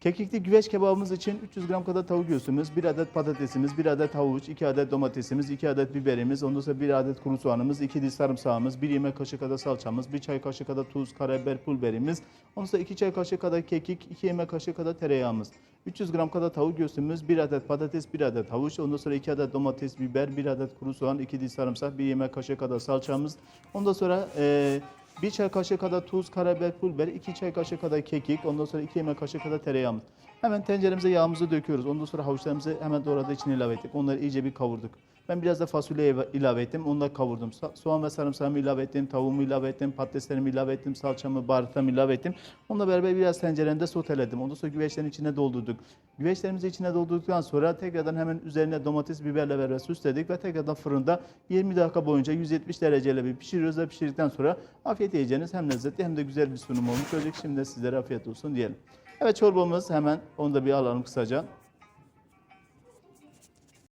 Kekikli güveç kebabımız için 300 gram kadar tavuk göğsümüz, 1 adet patatesimiz, 1 adet havuç, 2 adet domatesimiz, 2 adet biberimiz, ondan sonra 1 adet kuru soğanımız, 2 diş sarımsağımız, 1 yemek kaşığı kadar salçamız, 1 çay kaşığı kadar tuz, karabiber, pul biberimiz, ondan sonra 2 çay kaşığı kadar kekik, 2 yemek kaşığı kadar tereyağımız. 300 gram kadar tavuk göğsümüz, 1 adet patates, 1 adet havuç, ondan sonra 2 adet domates, biber, 1 adet kuru soğan, 2 diş sarımsak, 1 yemek kaşığı kadar salçamız. Ondan sonra e, 1 çay kaşığı kadar tuz, karabiber, pul 2 çay kaşığı kadar kekik, ondan sonra 2 yemek kaşığı kadar tereyağımız. Hemen tenceremize yağımızı döküyoruz. Ondan sonra havuçlarımızı hemen doğradığı içine ilave ettik. Onları iyice bir kavurduk. Ben biraz da fasulye ilave ettim. Onu da kavurdum. Soğan ve sarımsağımı ilave ettim. Tavuğumu ilave ettim. Patateslerimi ilave ettim. Salçamı, baharatlarımı ilave ettim. Onunla beraber biraz tenceremde soteledim. Ondan sonra güveçlerin içine doldurduk. Güveçlerimizi içine doldurduktan sonra tekrardan hemen üzerine domates, biberle beraber süsledik ve tekrardan fırında 20 dakika boyunca 170 dereceyle bir pişiriyoruz ve pişirdikten sonra afiyet yiyeceğiniz hem lezzetli hem de güzel bir sunum olmuş olacak. Şimdi de sizlere afiyet olsun diyelim. Evet çorbamız hemen onu da bir alalım kısaca.